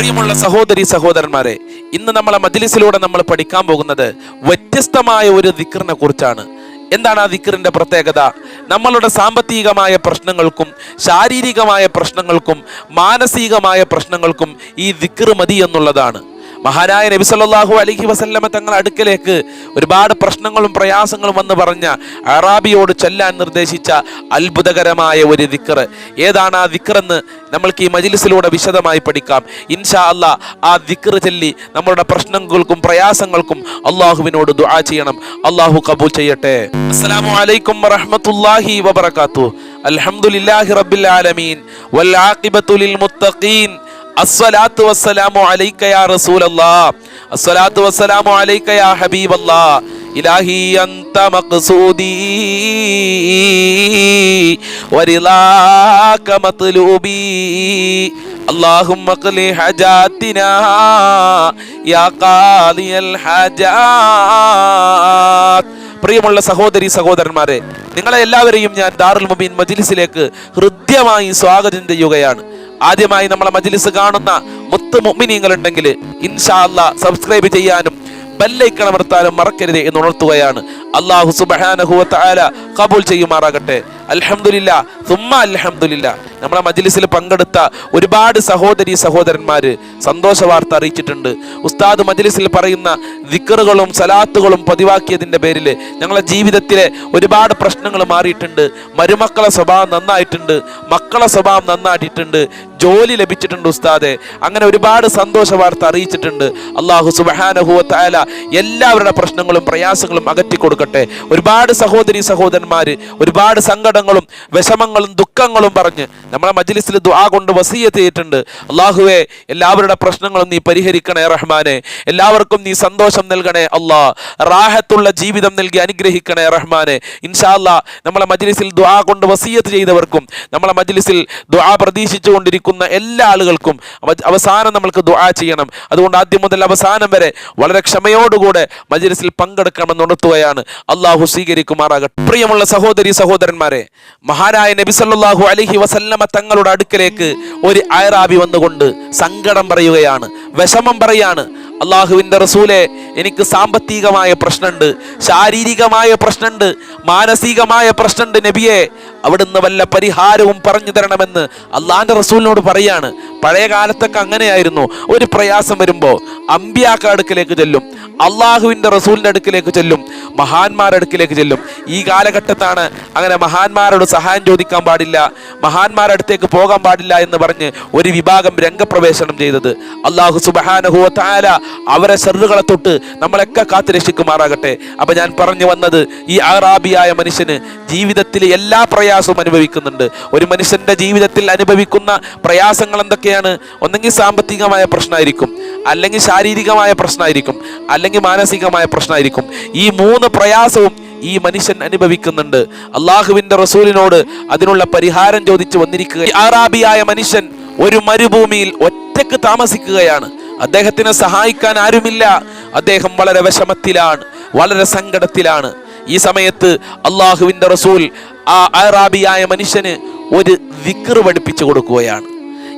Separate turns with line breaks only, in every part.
പ്രിയമുള്ള സഹോദരി സഹോദരന്മാരെ ഇന്ന് നമ്മളെ മജ്ലിസിലൂടെ നമ്മൾ പഠിക്കാൻ പോകുന്നത് വ്യത്യസ്തമായ ഒരു ദിക്കറിനെ കുറിച്ചാണ്. എന്താണ് ആ ദിക്കറിന്റെ പ്രത്യേകത? നമ്മളുടെ സാമ്പത്തികമായ പ്രശ്നങ്ങൾക്കും ശാരീരികമായ പ്രശ്നങ്ങൾക്കും മാനസികമായ പ്രശ്നങ്ങൾക്കും ഈ ദിക്റ് മതി എന്നുള്ളതാണ്. മഹാനായ നബി സല്ലല്ലാഹു അലൈഹി വസല്ലമ തങ്ങളുടെ അടുക്കലേക്ക് ഒരുപാട് പ്രശ്നങ്ങളും പ്രയാസങ്ങളും വന്ന് പറഞ്ഞ അറാബിയോട് ചെല്ലാൻ നിർദ്ദേശിച്ച അത്ഭുതകരമായ ഒരു ദിക്ർ. ഏതാണ് ആ ദിക്കറെന്ന് നമ്മൾക്ക് ഈ മജിലിസിലൂടെ വിശദമായി പഠിക്കാം. ഇൻഷാ അള്ളാ ആ ദിക്ർ ചൊല്ലി നമ്മളുടെ പ്രശ്നങ്ങൾക്കും പ്രയാസങ്ങൾക്കും അള്ളാഹുവിനോട് ദുആ ചെയ്യണം. അള്ളാഹു കബൂൽ ചെയ്യട്ടെ. അസ്സലാമു അലൈക്കും വറഹ്മത്തുള്ളാഹി വബറകാതുഹു. അൽഹംദുലില്ലാഹി റബ്ബിൽ ആലമീൻ. വൽ ആഖിബത്തു ലിൽ മുത്തഖീൻ. അസ്സലാത്തു വസ്സലാമു അലൈക യാ റസൂലല്ലാഹ് അസ്സലാത്തു വസ്സലാമു അലൈക യാ ഹബീബല്ലാഹ് ഇലാഹി അന്ത മഖ്സൂദി വരിളാക മത്ലൂബി اللهم اقل حاجاتنا يا قاضي الحاجات പ്രിയമുള്ള സഹോദരി സഹോദരന്മാരെ നിങ്ങളെ എല്ലാവരെയും ഞാൻ ദാറുൽ മുബീൻ മജ്ലിസിലേക്ക് ഹൃദ്യമായി സ്വാഗതം ചെയ്യുകയാണ് ആദ്യമായി നമ്മളെ മജ്ലിസ് കാണുന്ന മുത്ത് മുഅ്മിനീങ്ങൾ ഉണ്ടെങ്കിൽ ഇൻഷാ അല്ലാ സബ്സ്ക്രൈബ് ചെയ്യാനും ബെല്ലൈക്കണമർത്താനും മറക്കരുത് എന്ന് ഉണർത്തുകയാണ്. അള്ളാഹു തആല കബൂൽ ചെയ്യുമാറാകട്ടെ. അൽഹംദുലില്ലാ സുമ്മ അൽഹംദുലില്ലാ. നമ്മളെ മജ്ലിസിൽ പങ്കെടുത്ത ഒരുപാട് സഹോദരി സഹോദരന്മാര് സന്തോഷ വാർത്ത അറിയിച്ചിട്ടുണ്ട്. ഉസ്താദ് മജ്ലിസിൽ പറയുന്ന ദിക്കറുകളും സലാത്തുകളും പതിവാക്കിയതിന്റെ പേരിൽ ഞങ്ങളെ ജീവിതത്തിലെ ഒരുപാട് പ്രശ്നങ്ങൾ മാറിയിട്ടുണ്ട്. മരുമക്കളെ സ്വഭാവം നന്നായിട്ടുണ്ട്. മക്കളെ സ്വഭാവം നന്നായിട്ടുണ്ട്. ജോലി ലഭിച്ചിട്ടുണ്ട് ഉസ്താദെ. അങ്ങനെ ഒരുപാട് സന്തോഷ വാർത്ത അറിയിച്ചിട്ടുണ്ട്. അള്ളാഹു സുബഹാനഹുവ തആല എല്ലാവരുടെ പ്രശ്നങ്ങളും പ്രയാസങ്ങളും അകറ്റി കൊടുക്കട്ടെ. ഒരുപാട് സഹോദരി സഹോദരന്മാര് ഒരുപാട് സങ്കടങ്ങളും വിഷമങ്ങളും ദുഃഖങ്ങളും പറഞ്ഞ് നമ്മളെ മജ്ലിസിൽ ദുആ കൊണ്ട് വസീയത്ത് ചെയ്തിട്ടുണ്ട്. അള്ളാഹുവെ എല്ലാവരുടെ പ്രശ്നങ്ങളും നീ പരിഹരിക്കണേ റഹ്മാനെ. എല്ലാവർക്കും നീ സന്തോഷം നൽകണേ അള്ളാ റാഹത്തുള്ള ജീവിതം നൽകി അനുഗ്രഹിക്കണേ റഹ്മാനെ. ഇൻഷാ അല്ലാ നമ്മളെ മജ്ലിസിൽ ദുആ കൊണ്ട് വസീയത്ത് ചെയ്തവർക്കും നമ്മളെ മജ്ലിസിൽ ദുആ പ്രതീക്ഷിച്ചു കൊണ്ടിരിക്കുന്ന എല്ലാ ആളുകൾക്കും അവസാനം നമ്മൾക്ക് ദുആ ചെയ്യണം. അതുകൊണ്ട് ആദ്യം മുതൽ അവസാനം വരെ വളരെ ക്ഷമയോടുകൂടെ മജ്ലിസിൽ പങ്കെടുക്കണമെന്ന് ഉണർത്തുകയാണ്. അള്ളാഹു സ്വീകരിക്കുമാറാകട്ടെ. പ്രിയമുള്ള സഹോദരി സഹോദരന്മാരെ മഹാനായ നബി സല്ലല്ലാഹു അലൈഹി വസല്ലമ തങ്ങളുടെ അടുക്കലേക്ക് ഒരു അയറാബി വന്നുകൊണ്ട് സങ്കടം പറയുകയാണ് വിഷമം പറയാണ് അള്ളാഹുവിന്റെ റസൂലെ എനിക്ക് സാമ്പത്തികമായ പ്രശ്നമുണ്ട് ശാരീരികമായ പ്രശ്നമുണ്ട് മാനസികമായ പ്രശ്നമുണ്ട് നബിയെ. അവിടുന്ന് വല്ല പരിഹാരവും പറഞ്ഞു തരണമെന്ന് അള്ളാഹിന്റെ റസൂലിനോട് പറയാണ്. പഴയ കാലത്തൊക്കെ അങ്ങനെയായിരുന്നു. ഒരു പ്രയാസം വരുമ്പോൾ അമ്പിയാക്ക അടുക്കിലേക്ക് ചെല്ലും അള്ളാഹുവിന്റെ റസൂലിന്റെ അടുക്കിലേക്ക് ചെല്ലും മഹാന്മാരുടെ അടുക്കിലേക്ക് ചെല്ലും. ഈ കാലഘട്ടത്താണ് അങ്ങനെ മഹാന്മാരോട് സഹായം ചോദിക്കാൻ പാടില്ല മഹാന്മാരുടെ അടുത്തേക്ക് പോകാൻ പാടില്ല എന്ന് പറഞ്ഞ് ഒരു വിഭാഗം രംഗപ്രവേശനം ചെയ്തത്. അള്ളാഹു സുബഹാനഹുവ താല അവരെ ഷെറുകളെ തൊട്ട് നമ്മളൊക്കെ കാത്തു രക്ഷിക്കുമാറാകട്ടെ. അപ്പൊ ഞാൻ പറഞ്ഞു വന്നത് ഈ അറാബിയായ മനുഷ്യന് ജീവിതത്തിൽ എല്ലാ പ്രയാസവും അനുഭവിക്കുന്നുണ്ട്. ഒരു മനുഷ്യന്റെ ജീവിതത്തിൽ അനുഭവിക്കുന്ന പ്രയാസങ്ങൾ എന്തൊക്കെയാണ്? ഒന്നെങ്കിൽ സാമ്പത്തികമായ പ്രശ്നമായിരിക്കും അല്ലെങ്കിൽ ശാരീരികമായ പ്രശ്നമായിരിക്കും അല്ലെങ്കിൽ മാനസികമായ പ്രശ്നമായിരിക്കും. ഈ മൂന്ന് പ്രയാസവും ഈ മനുഷ്യൻ അനുഭവിക്കുന്നുണ്ട്. അള്ളാഹുവിന്റെ റസൂലിനോട് അതിനുള്ള പരിഹാരം ചോദിച്ചു വന്നിരിക്കുക ഈ അറാബിയായ മനുഷ്യൻ ഒരു മരുഭൂമിയിൽ ഒറ്റയ്ക്ക് താമസിക്കുകയാണ്. അദ്ദേഹത്തിനെ സഹായിക്കാൻ ആരുമില്ല. അദ്ദേഹം വളരെ വിഷമത്തിലാണ് വളരെ സങ്കടത്തിലാണ്. ഈ സമയത്ത് അള്ളാഹുവിന്റെ റസൂൽ ആ അറാബിയായ മനുഷ്യന് ഒരു ദിക്റ് പഠിപ്പിച്ചു കൊടുക്കുകയാണ്.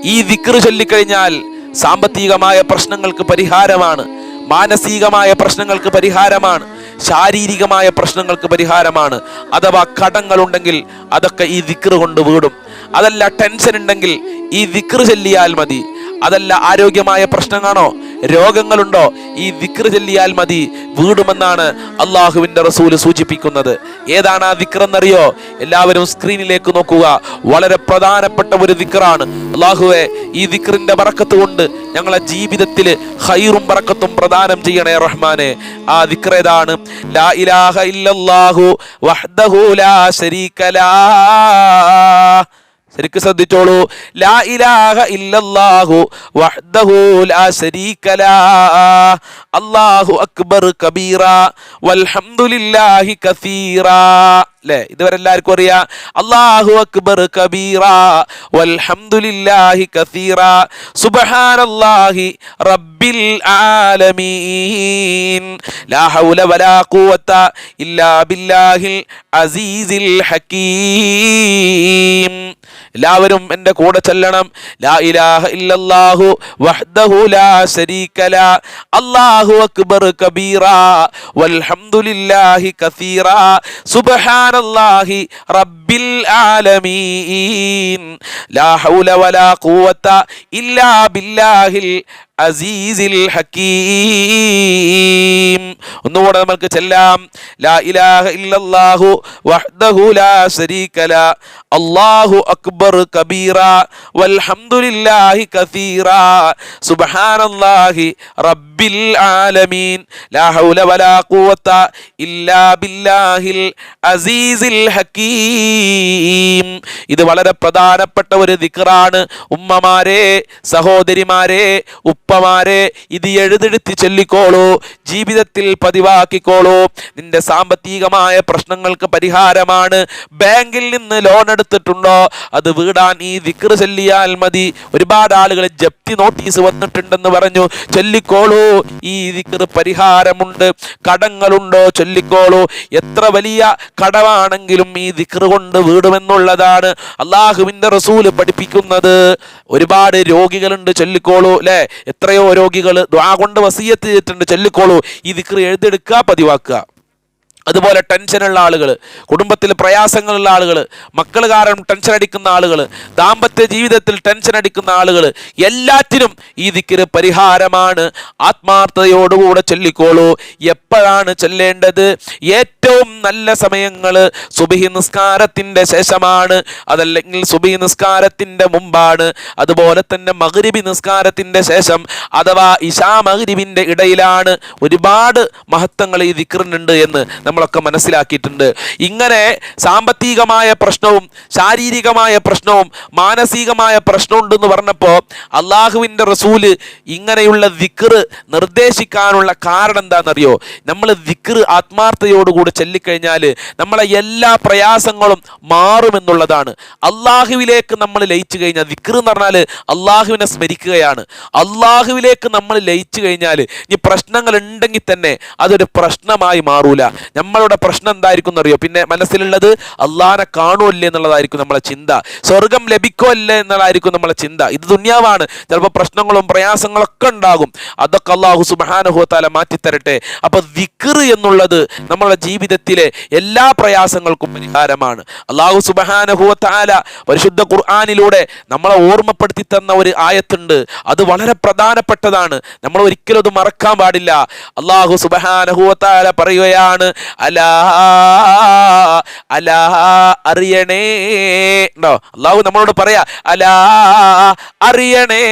ഈ ദിക്റ് ചൊല്ലിക്കഴിഞ്ഞാൽ സാമ്പത്തികമായ പ്രശ്നങ്ങൾക്ക് പരിഹാരമാണ് മാനസികമായ പ്രശ്നങ്ങൾക്ക് പരിഹാരമാണ് ശാരീരികമായ പ്രശ്നങ്ങൾക്ക് പരിഹാരമാണ്. അഥവാ കടങ്ങളുണ്ടെങ്കിൽ അതൊക്കെ ഈ ദിക്റ് കൊണ്ട് വീടും. അതല്ല ടെൻഷൻ ഉണ്ടെങ്കിൽ ഈ ദിക്റ് ചൊല്ലിയാൽ മതി. അതല്ല ആരോഗ്യമായ പ്രശ്നങ്ങളാണോ? രോഗങ്ങളുണ്ടോ? ഈ വിക്ര ചൊല്ലിയാൽ മതി. വീടുമെന്നാണ് അള്ളാഹുവിന്റെ റസൂൽ സൂചിപ്പിക്കുന്നത്. ഏതാണ് ആ വിക്ര എന്നറിയോ എല്ലാവരും സ്ക്രീനിലേക്ക് നോക്കുക. വളരെ പ്രധാനപ്പെട്ട ഒരു വിക്റാണ് അള്ളാഹുവെ ഈ വിക്രിന്റെ വറക്കത്ത് കൊണ്ട് ഞങ്ങളെ ജീവിതത്തിൽ ഹൈറും വറക്കത്തും പ്രദാനം ചെയ്യണേ റഹ്മാനെ. ആ വിക്ര ഏതാണ്? ലാ ഇലാഹ ഇല്ലല്ലാഹു വഹ്ദഹു ലാ. ശരിക്ക് ശ്രദ്ധിച്ചോളൂ. ലാ ഇലാഹ ഇല്ലല്ലാഹു വഹ്ദഹു ലാ ശരീക ലാ. അല്ലാഹു അക്ബർ കബീറ. വൽഹംദുലില്ലാഹി കസീറ. അല്ലെ ഇതുവരെ എല്ലാവർക്കും അറിയാം അള്ളാഹു അക്ബർ കബീറ വൽഹംദുലില്ലാഹി കസീറ സുബ്ഹാനല്ലാഹി റബ്ബിൽ ആലമീൻ ലാ ഹൗല വലാ ഖുവത ഇല്ലാ ബില്ലാഹിൽ അസീസിൽ ഹകീം എല്ലാവരും എന്റെ കൂടെ ചെല്ലണം. ലാ ഇലാഹ ഇല്ലല്ലാഹു വഹ്ദഹു ലാ ശരീക ലാ അല്ലാഹു അക്ബർ കബീറ വൽഹംദുലില്ലാഹി കസീറ സുബ്ഹാനല്ലാഹി റബ്ബിൽ ആലമീൻ ലാ ഹൗല വലാ ഖുവത ഇല്ലാ ബില്ലാഹിൽ അസീസിൽ ഹക്കീം. ഒന്നുകൂടെ നമുക്ക് ചെല്ലാം. ലാ ഇലാഹ ഇല്ലല്ലാഹു വഹ്ദഹു ലാ ശരീക ലാ. അല്ലാഹു അക്ബർ കബീറ. വൽഹംദുലില്ലാഹി കസീറ. സുബ്ഹാനല്ലാഹി റബ്ബിൽ ആലമീൻ. ലാ ഹൗല വലാ ഖുവത ഇല്ലാ ബില്ലാഹിൽ അസീസിൽ ഹക്കീം. ഇത് വളരെ പ്രധാനപ്പെട്ട ഒരു ദിക്റാണ്. ഉമ്മമാരെ സഹോദരിമാരെ ഉപ്പമാരെ ഇത് എഴുതെടുത്ത് ചൊല്ലിക്കോളൂ. ജീവിതത്തിൽ പതിവാക്കിക്കോളൂ. നിന്റെ സാമ്പത്തികമായ പ്രശ്നങ്ങൾക്ക് പരിഹാരമാണ്. ബാങ്കിൽ നിന്ന് ലോൺ എടുത്തിട്ടുണ്ടോ? അത് വീടാൻ ഈ ദിക്ർ ചൊല്ലിയാൽ മതി. ഒരുപാട് ആളുകൾ ജപ്തി നോട്ടീസ് വന്നിട്ടുണ്ടെന്ന് പറഞ്ഞു. ചൊല്ലിക്കോളൂ. ഈ ദിക്ർ പരിഹാരമുണ്ട്. കടങ്ങളുണ്ടോ? ചൊല്ലിക്കോളൂ. എത്ര വലിയ കടമാണെങ്കിലും ഈ ദിക്ർ കൊണ്ട് വീടുമെന്നുള്ളതാണ് അള്ളാഹുവിന്റെ റസൂൽ പഠിപ്പിക്കുന്നത്. ഒരുപാട് രോഗികളുണ്ട്. ചൊല്ലിക്കോളൂ അല്ലെ? എത്രയോ രോഗികൾ ദ്വാ കൊണ്ട് വസീയത്ത് ചെയ്തിട്ടുണ്ട്. ചൊല്ലിക്കോളൂ. ഈ ദിക്ർ എഴുതെടുക്കുക പതിവാക്കുക. അതുപോലെ ടെൻഷനുള്ള ആളുകൾ കുടുംബത്തിൽ പ്രയാസങ്ങളുള്ള ആളുകൾ മക്കൾ കാരണം ടെൻഷൻ അടിക്കുന്ന ആളുകൾ ദാമ്പത്യ ജീവിതത്തിൽ ടെൻഷൻ അടിക്കുന്ന ആളുകൾ എല്ലാറ്റിനും ഈ ദിക്കിന് പരിഹാരമാണ്. ആത്മാർത്ഥതയോടുകൂടെ ചൊല്ലിക്കോളൂ. എപ്പോഴാണ് ചൊല്ലേണ്ടത്? ഏറ്റവും നല്ല സമയങ്ങൾ സുബിഹി നിസ്കാരത്തിന്റെ ശേഷമാണ്. അതല്ലെങ്കിൽ സുബിഹി നിസ്കാരത്തിന്റെ മുമ്പാണ്. അതുപോലെ തന്നെ മഹ്രിബി നിസ്കാരത്തിന്റെ ശേഷം അഥവാ ഇഷാ മഹ്രിബിന്റെ ഇടയിലാണ് ഒരുപാട് മഹത്വങ്ങൾ ഈ ദിക്കറിനുണ്ട് എന്ന് നമ്മളൊക്കെ മനസ്സിലാക്കിയിട്ടുണ്ട്. ഇങ്ങനെ സാമ്പത്തികമായ പ്രശ്നവും ശാരീരികമായ പ്രശ്നവും മാനസികമായ പ്രശ്നമുണ്ടെന്ന് പറഞ്ഞപ്പോൾ അള്ളാഹുവിന്റെ റസൂൽ ഇങ്ങനെയുള്ള ദിക്റ് നിർദ്ദേശിക്കാനുള്ള കാരണം എന്താണെന്നറിയോ? നമ്മൾ ദിക്റ് ആത്മാർത്ഥതയോടുകൂടി ചൊല്ലിക്കഴിഞ്ഞാൽ നമ്മളെ എല്ലാ പ്രയാസങ്ങളും മാറുമെന്നുള്ളതാണ്. അള്ളാഹുവിലേക്ക് നമ്മൾ ലയിച്ചു കഴിഞ്ഞാൽ ദിക്റ് എന്ന് പറഞ്ഞാൽ അള്ളാഹുവിനെ സ്മരിക്കുകയാണ്. അള്ളാഹുവിലേക്ക് നമ്മൾ ലയിച്ചു കഴിഞ്ഞാൽ ഈ പ്രശ്നങ്ങൾ ഉണ്ടെങ്കിൽ തന്നെ അതൊരു പ്രശ്നമായി മാറൂല. നമ്മളുടെ പ്രശ്നം എന്തായിരിക്കും എന്നറിയോ? പിന്നെ മനസ്സിലുള്ളത് അള്ളാനെ കാണുമല്ലേ എന്നുള്ളതായിരിക്കും നമ്മളെ ചിന്ത. സ്വർഗം ലഭിക്കുമല്ലേ എന്നുള്ളതായിരിക്കും നമ്മളെ ചിന്ത. ഇത് ദുന്യാവാണ്. ചിലപ്പോൾ പ്രശ്നങ്ങളും പ്രയാസങ്ങളൊക്കെ ഉണ്ടാകും. അതൊക്കെ അള്ളാഹു സുബാനുഹത്താല മാറ്റിത്തരട്ടെ. അപ്പൊ വിക്ർ എന്നുള്ളത് നമ്മളുടെ ജീവിതത്തിലെ എല്ലാ പ്രയാസങ്ങൾക്കും പരിഹാരമാണ്. അള്ളാഹു സുബാനുഹുവത്താല പരിശുദ്ധ ഖുർആാനിലൂടെ നമ്മളെ ഓർമ്മപ്പെടുത്തി തന്ന ഒരു ആയത്തുണ്ട്. അത് വളരെ പ്രധാനപ്പെട്ടതാണ്. നമ്മൾ ഒരിക്കലും അത് മറക്കാൻ പാടില്ല. അള്ളാഹു സുബാനുഹുവത്താല പറയുകയാണ് അലാ അലാ അറിയണേ. ഉണ്ടോ? അള്ളാഹു നമ്മളോട് പറയാ അലാ അറിയണേ.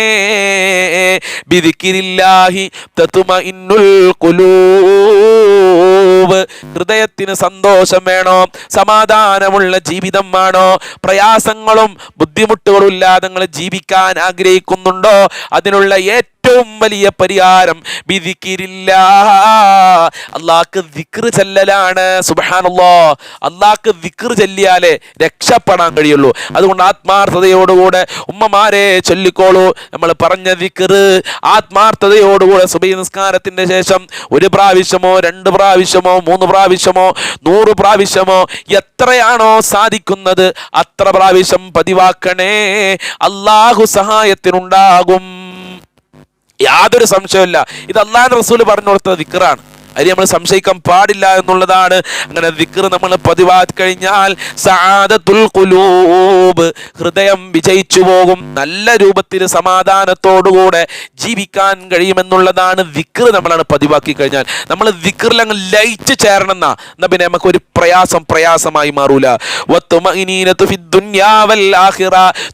ബിദിക്കിരില്ലാഹി തത്തുമഇന്നുൽ ഖുലൂബ്. ഹൃദയത്തിന് സന്തോഷം വേണോ? സമാധാനമുള്ള ജീവിതം വേണോ? പ്രയാസങ്ങളും ബുദ്ധിമുട്ടുകളും ഇല്ലാതെ നിങ്ങൾ ജീവിക്കാൻ ആഗ്രഹിക്കുന്നുണ്ടോ? അതിനുള്ള ഏറ്റവും വലിയ പരിഹാരം അള്ളാഹ്ക്ക് ദിക്ർ ചെല്ലലാണ്. സുബാനല്ലോ അള്ളാഹ്ക്ക് ദിക്ർ ചെല്ലിയാലേ രക്ഷപ്പെടാൻ കഴിയുള്ളൂ. അതുകൊണ്ട് ആത്മാർത്ഥതയോടുകൂടെ ഉമ്മമാരെ ചൊല്ലിക്കോളൂ. നമ്മൾ പറഞ്ഞ ദിക്ർ ആത്മാർത്ഥതയോടുകൂടെ സുബൈ നിസ്കാരത്തിന്റെ ശേഷം ഒരു പ്രാവശ്യമോ രണ്ട് പ്രാവശ്യമോ മൂന്ന് പ്രാവശ്യമോ നൂറ് പ്രാവശ്യമോ എത്രയാണോ സാധിക്കുന്നത് അത്ര പ്രാവശ്യം പതിവാക്കണേ. അള്ളാഹു സഹായത്തിനുണ്ടാകും. യാതൊരു സംശയമില്ല ഇത് അള്ളാഹ് റസൂൽ പറഞ്ഞു കൊടുത്ത ദിക്റാണ്. അതിന് നമ്മൾ സംശയിക്കാൻ പാടില്ല എന്നുള്ളതാണ്. അങ്ങനെ ദിക്ർ നമ്മൾ പതിവാക്കി കഴിഞ്ഞാൽ സാദത്തുൽ കുലൂബ് ഹൃദയം വിജയിച്ചു പോകും. നല്ല രൂപത്തിൽ സമാധാനത്തോടുകൂടെ ജീവിക്കാൻ കഴിയുമെന്നുള്ളതാണ് ദിക്ർ നമ്മളാണ് പതിവാക്കി കഴിഞ്ഞാൽ നമ്മൾ വിക്രിൽ അങ്ങ് ലയിച്ച് ചേരണം എന്നാ എന്നാ പിന്നെ നമുക്ക് ഒരു പ്രയാസം പ്രയാസമായി മാറൂല.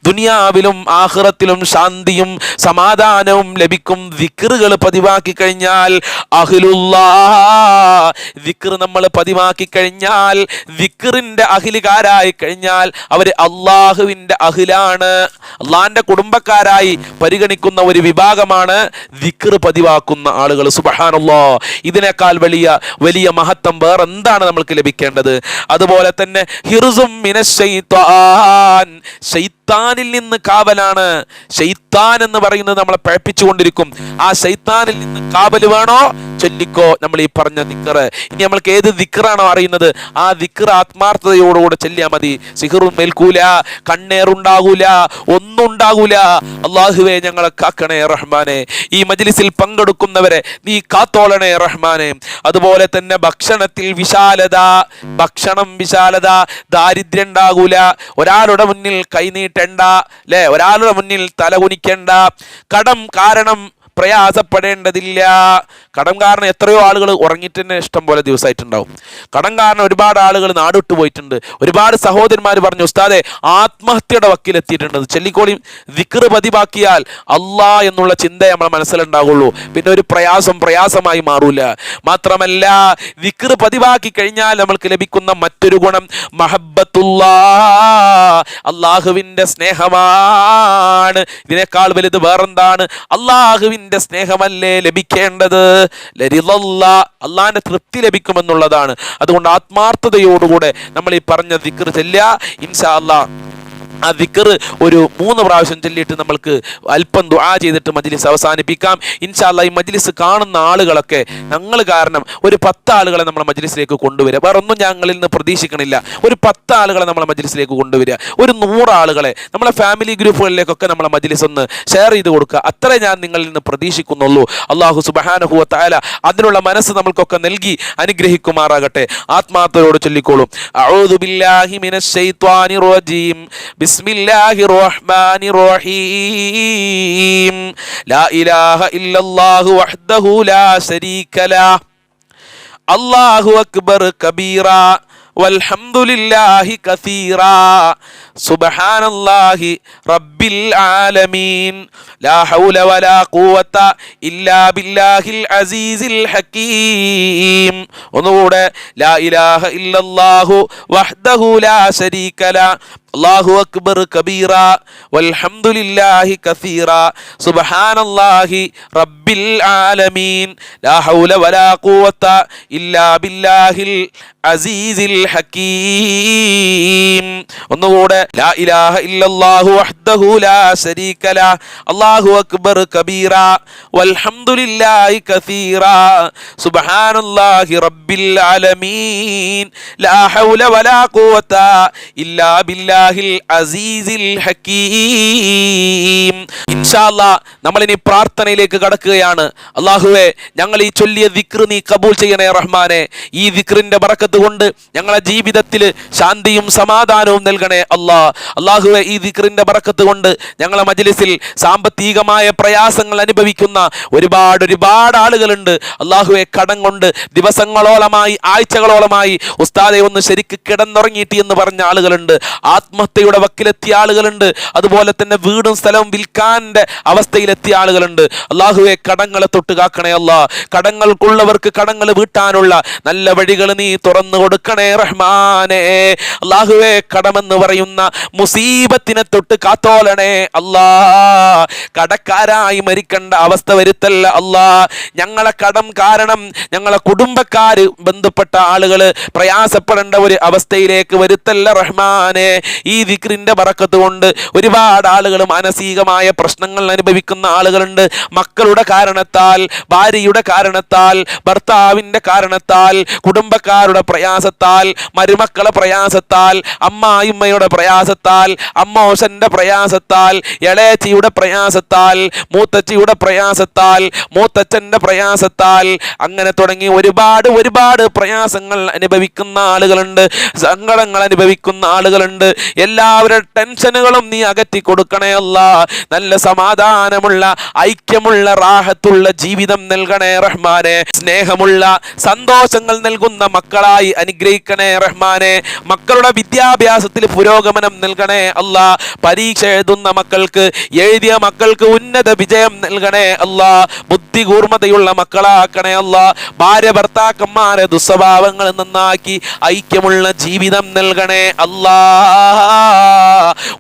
ദുനിയാവിലും ആഹിറത്തിലും ശാന്തിയും സമാധാനവും ലഭിക്കും വിക്രുകൾ പതിവാക്കി കഴിഞ്ഞാൽ അഹ്ലുല്ലാ വിക്ർ നമ്മൾ പതിവാക്കി കഴിഞ്ഞാൽ വിക്റിന്റെ അഖിലുകാരായി കഴിഞ്ഞാൽ അവർ അള്ളാഹുവിന്റെ അഖിലാണ്. അള്ളാഹിന്റെ കുടുംബക്കാരായി പരിഗണിക്കുന്ന ഒരു വിഭാഗമാണ് വിക്ർ പതിവാക്കുന്ന ആളുകൾ. സുബഹാനല്ലോ. ഇതിനേക്കാൾ വലിയ വലിയ മഹത്വം വേറെ എന്താണ് നമ്മൾക്ക് ലഭിക്കേണ്ടത്? അതുപോലെ തന്നെ ഹിർസും ശൈത്താനിൽ നിന്ന് കാവലാണ്. ശൈത്താൻ എന്ന് പറയുന്നത് നമ്മളെ പഴപ്പിച്ചുകൊണ്ടിരിക്കും. ആ ശൈത്താനിൽ നിന്ന് കാവൽ വേണോ? ചൊല്ലിക്കോ നമ്മൾ ഈ പറഞ്ഞ ദിക്കറ്. ഇനി നമ്മൾക്ക് ഏത് ദിക്കറാണോ അറിയുന്നത്? ആ ദിക്കർ ആത്മാർത്ഥതയോടുകൂടെ ചെല്ലിയാൽ മതി. സിഹറും മേൽക്കൂല കണ്ണേറുണ്ടാകൂല ഒന്നും ഉണ്ടാകൂല. അള്ളാഹുവെ ഞങ്ങളെ കാക്കണേ റഹ്മാനെ. ഈ മജ്ലിസിൽ പങ്കെടുക്കുന്നവരെ നീ കാത്തോളണേ റഹ്മാനെ. അതുപോലെ തന്നെ ഭക്ഷണത്തിൽ വിശാലത ഭക്ഷണം വിശാലത ദാരിദ്ര്യം ഉണ്ടാകൂല. ഒരാളുടെ മുന്നിൽ കൈനീട്ടണ്ട അല്ലെ ഒരാളുടെ മുന്നിൽ തല കുനിക്കണ്ട. കടം കാരണം പ്രയാസപ്പെടേണ്ടതില്ല. കടം കാരണം എത്രയോ ആളുകൾ ഉറങ്ങിയിട്ട് തന്നെ ഇഷ്ടം പോലെ ദിവസമായിട്ടുണ്ടാവും. കടം കാരണം ഒരുപാട് ആളുകൾ നാടുവിട്ട് പോയിട്ടുണ്ട്. ഒരുപാട് സഹോദരന്മാർ പറഞ്ഞു ഉസ്താദെ ആത്മഹത്യയുടെ വക്കിലെത്തിയിട്ടുണ്ട്. ചെല്ലിക്കോളിയും വിക്ര പതിവാക്കിയാൽ അള്ളാ എന്നുള്ള ചിന്ത നമ്മളെ മനസ്സിലുണ്ടാകുള്ളൂ പിന്നെ ഒരു പ്രയാസം പ്രയാസമായി മാറൂല. മാത്രമല്ല വിക്ര പതിവാക്കി കഴിഞ്ഞാൽ നമ്മൾക്ക് ലഭിക്കുന്ന മറ്റൊരു ഗുണം മഹബത്തുള്ള അള്ളാഹുവിന്റെ സ്നേഹമാണ്. ഇതിനേക്കാൾ വലുത് വേറെന്താണ്? അള്ളാഹുവിന്റെ സ്നേഹമല്ലേ ലഭിക്കേണ്ടത്? ലരിതല്ല തൃപ്തി ലഭിക്കുമെന്നുള്ളതാണ്. അതുകൊണ്ട് ആത്മാർത്ഥതയോടുകൂടെ നമ്മൾ ഈ പറഞ്ഞ ദിക്ർ ചെല്ലുക. ഇൻഷാ അല്ലാ ആ ദിക്കർ ഒരു മൂന്ന് പ്രാവശ്യം ചൊല്ലിയിട്ട് നമ്മൾക്ക് അല്പം ദുആ ചെയ്തിട്ട് മജ്ലിസ് അവസാനിപ്പിക്കാം. ഇൻഷാല്ല ഈ മജ്ലിസ് കാണുന്ന ആളുകളൊക്കെ ഞങ്ങൾ കാരണം ഒരു പത്ത് ആളുകളെ നമ്മൾ മജ്ലിസിലേക്ക് കൊണ്ടുവരിക. വേറെ ഒന്നും ഞങ്ങളിൽ നിന്ന് പ്രതീക്ഷിക്കണില്ല. ഒരു പത്ത് ആളുകളെ നമ്മളെ മജ്ലിസിലേക്ക് കൊണ്ടുവരിക. ഒരു നൂറ് ആളുകളെ നമ്മളെ ഫാമിലി ഗ്രൂപ്പുകളിലേക്കൊക്കെ നമ്മളെ മജ്ലിസ് ഒന്ന് ഷെയർ ചെയ്ത് കൊടുക്കുക. അത്രേ ഞാൻ നിങ്ങളിൽ നിന്ന് പ്രതീക്ഷിക്കുന്നുള്ളൂ. അള്ളാഹു സുബാനഹു താല അതിനുള്ള മനസ്സ് നമ്മൾക്കൊക്കെ നൽകി അനുഗ്രഹിക്കുമാറാകട്ടെ. ആത്മാർത്ഥയോട് ചൊല്ലിക്കോളും. ബിസ്മില്ലാഹി റഹ്മാനി റഹീം ലാ ഇലാഹ ഇല്ലല്ലാഹു വഹ്ദഹു ലാ ശരീക ലാ. അല്ലാഹു അക്ബർ കബീറ. والحمد لله كثيرا സുബഹാനല്ലാഹി റബ്ബിൽ ആലമീൻ. ലാ ഹൗല വലാ ഖുവത ഇല്ലാ ബില്ലാഹിൽ അസീസിൽ ഹകീം ഒന്നുകൂടെ ലാ ഇലാഹ ഇല്ലല്ലാഹു വഹ്ദഹു ലാ ശരീക ലാ. അള്ളാഹു അക്ബർ കബീറ. വൽഹംദുലില്ലാഹി കസീറ. സുബ്ഹാനല്ലാഹി റബ്ബിൽ ആലമീൻ. ലാ ഹൗല വലാ ഖുവത ഇല്ലാ ബില്ലാഹിൽ അസീസിൽ ഹകീം ഒന്നുകൂടെ ലാ ഇലാഹ ഇല്ലല്ലാഹു ലാ അല്ലാഹു അക്ബർ കബീറ. വൽഹംദുലില്ലാഹി കസീറ. സുബ്ഹാനല്ലാഹി റബ്ബിൽ ആലമീൻ. ലാ ഹൗല വലാ ഖുവത ബില്ലാഹിൽ അസീസിൽ നമ്മളിനി പ്രാർത്ഥനയിലേക്ക് കടക്കുകയാണ്. അള്ളാഹുവെ ഞങ്ങൾ ഈ ചൊല്ലിയ ദിക്ർ നീ കബൂൽ ചെയ്യണേ റഹ്മാനെ. ഈ ദിക്റിന്റെ ബറക്കത്ത് കൊണ്ട് ഞങ്ങളെ ജീവിതത്തിൽ ശാന്തിയും സമാധാനവും നൽകണേ അള്ളാഹ് അള്ളാഹുവെ ഈ ദിക്റിന്റെ ബറക്കത്ത് കൊണ്ട് ഞങ്ങളെ മജ്ലിസിൽ സാമ്പത്തികമായ പ്രയാസങ്ങൾ അനുഭവിക്കുന്ന ഒരുപാട് ഒരുപാട് ആളുകളുണ്ട്. അള്ളാഹുവെ കടം കൊണ്ട് ദിവസങ്ങളോളമായി ആഴ്ചകളോളമായി ഉസ്താദെ ഒന്ന് ശരിക്ക് കിടന്നുറങ്ങിയിട്ട് എന്ന് പറഞ്ഞ ആളുകളുണ്ട്. ആത്മഹത്യയുടെ വക്കിലെത്തിയ ആളുകളുണ്ട്. അതുപോലെ തന്നെ വീടും സ്ഥലവും വിൽക്കാന്റെ അവസ്ഥയിലെത്തിയ ആളുകളുണ്ട്. അള്ളാഹുവെ കടങ്ങളെ തൊട്ട് കാക്കണേ അല്ല കടങ്ങൾക്കുള്ളവർക്ക് കടങ്ങൾ വീട്ടാനുള്ള നല്ല വഴികൾ നീ തുറന്നു കൊടുക്കണേ റഹ്മാനെ. അള്ളാഹുവെ കടമെന്ന് പറയുന്ന മുസീബത്തിനെ തൊട്ട് കാത്തോലണേ. അല്ലാ കടക്കാരായി മരിക്കേണ്ട അവസ്ഥ വരുത്തല്ല അല്ലാ. ഞങ്ങളെ കടം കാരണം ഞങ്ങളെ കുടുംബക്കാര് ബന്ധപ്പെട്ട ആളുകൾ പ്രയാസപ്പെടേണ്ട ഒരു അവസ്ഥയിലേക്ക് വരുത്തല്ല റഹ്മാനെ. ഈ ദിക്റിന്റെ പറക്കത്ത് കൊണ്ട് ഒരുപാട് ആളുകൾ മാനസികമായ പ്രശ്നങ്ങൾ അനുഭവിക്കുന്ന ആളുകളുണ്ട്. മക്കളുടെ കാരണത്താൽ ഭാര്യയുടെ കാരണത്താൽ ഭർത്താവിന്റെ കാരണത്താൽ കുടുംബക്കാരുടെ പ്രയാസത്താൽ മരുമക്കളെ പ്രയാസത്താൽ അമ്മായിമ്മയുടെ പ്രയാസത്താൽ അമ്മോശന്റെ പ്രയാസത്താൽ ഇളയച്ചിയുടെ പ്രയാസത്താൽ മൂത്തച്ചിയുടെ പ്രയാസത്താൽ മൂത്തച്ഛന്റെ പ്രയാസത്താൽ അങ്ങനെ തുടങ്ങി ഒരുപാട് ഒരുപാട് പ്രയാസങ്ങൾ അനുഭവിക്കുന്ന ആളുകളുണ്ട് സങ്കടങ്ങൾ അനുഭവിക്കുന്ന ആളുകളുണ്ട്. എല്ലാവരുടെ ടെൻഷനുകളും നീ അകറ്റി കൊടുക്കണേ അല്ല. നല്ല സമാധാനമുള്ള ഐക്യമുള്ള റാഹത്തുള്ള ജീവിതം നൽകണേ റഹ്മാനെ. സ്നേഹമുള്ള സന്തോഷങ്ങൾ നൽകുന്ന മക്കളായി അനുഗ്രഹിക്കണേ റഹ്മാനെ. മക്കളുടെ വിദ്യാഭ്യാസത്തിൽ പുരോഗമനം പുരോഗമനം നൽകണേ അല്ല. പരീക്ഷ എഴുതുന്ന മക്കൾക്ക് എഴുതിയ മക്കൾക്ക് ഉന്നത വിജയം നൽകണേ അല്ല. ബുദ്ധി കൂർമ്മതയുള്ള മക്കളാക്കണേ അല്ല. ഭാര്യ ഭർത്താക്കന്മാരെ ദുസ്വഭാവങ്ങൾ നന്നാക്കി ഐക്യമുള്ള ജീവിതം നൽകണേ അല്ല.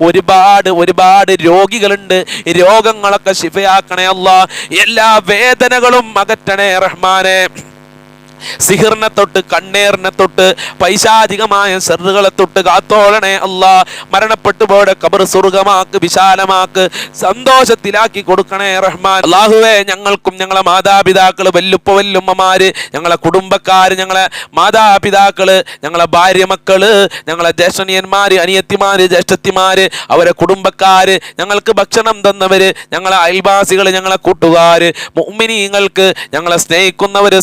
ഒരുപാട് ഒരുപാട് രോഗികളുണ്ട്. രോഗങ്ങളൊക്കെ ശിഫയാക്കണേ അല്ല. എല്ലാ വേദനകളും അകറ്റണേ റഹ്മാനെ. സിഹിറിനെ തൊട്ട് കണ്ണേറിനെ തൊട്ട് പൈശാചികമായ സെറുകളെ തൊട്ട് കാത്തോളണേ അല്ലാ. മരണപ്പെട്ടു പോയുടെ കബർ സ്വർഗമാക്ക് വിശാലമാക്ക് സന്തോഷത്തിലാക്കി കൊടുക്കണേ റഹ്മാൻ. അള്ളാഹുവേ ഞങ്ങൾക്കും ഞങ്ങളെ മാതാപിതാക്കൾ വല്ലുപ്പ വല്ലുമ്മമാര് ഞങ്ങളെ കുടുംബക്കാര് ഞങ്ങളെ മാതാപിതാക്കൾ ഞങ്ങളെ ഭാര്യ മക്കൾ ഞങ്ങളെ ജ്യേഷ്ഠനിയന്മാര് അനിയത്തിമാര് ജ്യേഷ്ഠത്തിമാര് അവരെ കുടുംബക്കാര് ഞങ്ങൾക്ക് ഭക്ഷണം തന്നവര് ഞങ്ങളെ അയൽവാസികൾ ഞങ്ങളെ കൂട്ടുകാര് മുഅ്മിനീങ്ങൾക്ക് ഞങ്ങളെ സ്നേഹിക്കുന്നവര്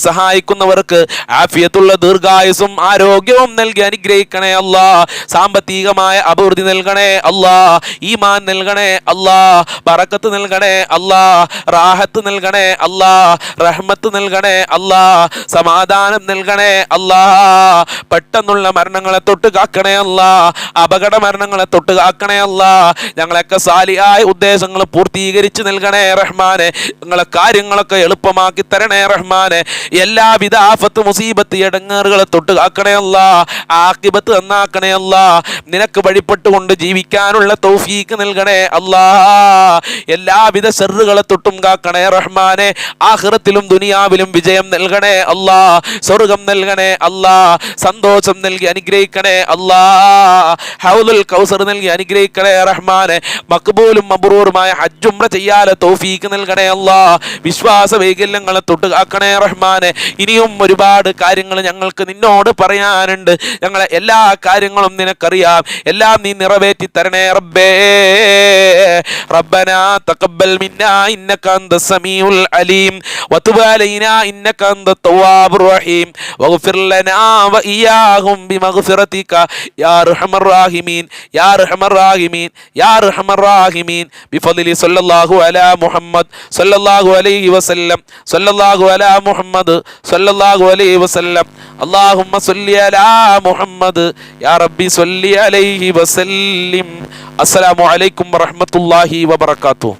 സഹായിക്കുന്നവർക്ക് ആഫിയത്തുള്ള ദീർഘായുസും ആരോഗ്യവും നൽകി അനുഗ്രഹിക്കണേ അല്ലാ. സാമ്പത്തികമായ അഭിവൃദ്ധി നൽകണേ അല്ലാ. ഈമാൻ നൽകണേ അല്ലാ. പറക്കത്ത് നൽകണേ അല്ലാ. റാഹത്ത് നൽകണേ അല്ലാ. റഹ്മത്ത് നൽകണേ അല്ലാ. സമാധാനം നൽകണേ അല്ലാ. പെട്ടെന്നുള്ള മരണങ്ങളെ തൊട്ട് കാക്കണേ അല്ലാ. അപകട മരണങ്ങളെ തൊട്ട് കാക്കണേ അല്ലാ. ഞങ്ങളൊക്കെ സാലിയായ ഉദ്ദേശങ്ങൾ പൂർത്തീകരിച്ച് നൽകണേ റഹ്മാനെ. ഞങ്ങളെ കാര്യങ്ങളൊക്കെ എളുപ്പമാക്കി തരണേ റഹ്മാനെ. എല്ലാവിധ ആഫത്ത് മുസീബത്ത് ഇടങ്ങേറുകളെ തൊട്ട് കാക്കണേ അല്ല. ആക്കിബത്ത് നന്നാക്കണയല്ല നിനക്ക് വഴിപ്പെട്ടുകൊണ്ട് ജീവിക്കാനുള്ള തൗഫീക്ക് നൽകണേ അല്ലാ. എല്ലാവിധ സെറുകളെ തൊട്ടും കാക്കണേ റഹ്മാനെ. ആഹ്റത്തിലും ദുനിയാവിലും വിജയം നൽകണേ അല്ലാ. സ്വർഗം നൽകണേ അല്ലാ. സന്തോഷം നൽകി അനുഗ്രഹിക്കണേ അല്ലാ. ഹൗലുൽ കൗസർ നൽകി അനുഗ്രഹിക്കണേ റഹ്മാനെ. മക്ബൂലും മബ്രൂറുമായ ഹജ്ജുംറ ചെയ്യാലെ തൗഫീക്ക് നൽകണേ അല്ലാ. വിശ്വാസ വൈകല്യങ്ങളെ തൊട്ട് കാക്കണേ റഹ്മാനെ. ഇനിയും ഒരുപാട് കാര്യങ്ങൾ ഞങ്ങൾക്ക് നിന്നോട് പറയാനുണ്ട്. ഞങ്ങളെ എല്ലാ കാര്യങ്ങളും നിനക്കറിയാം. എല്ലാം നീ നിറവേറ്റി തരണേ റബ്ബേ. ربنا تقبل منا إنك أنت السميع العليم وتب علينا إنك أنت التواب الرحيم واغفر لنا وإياهم بمغفرتك يا أرحم الراحمين يا أرحم الراحمين يا أرحم الراحمين بفضل صلى الله على محمد صلى الله عليه وسلم صلى الله على محمد صلى الله عليه وسلم اللهم صل على محمد يا ربي صل عليه وسلم السلام عليكم ورحمة الله wabarakatuh.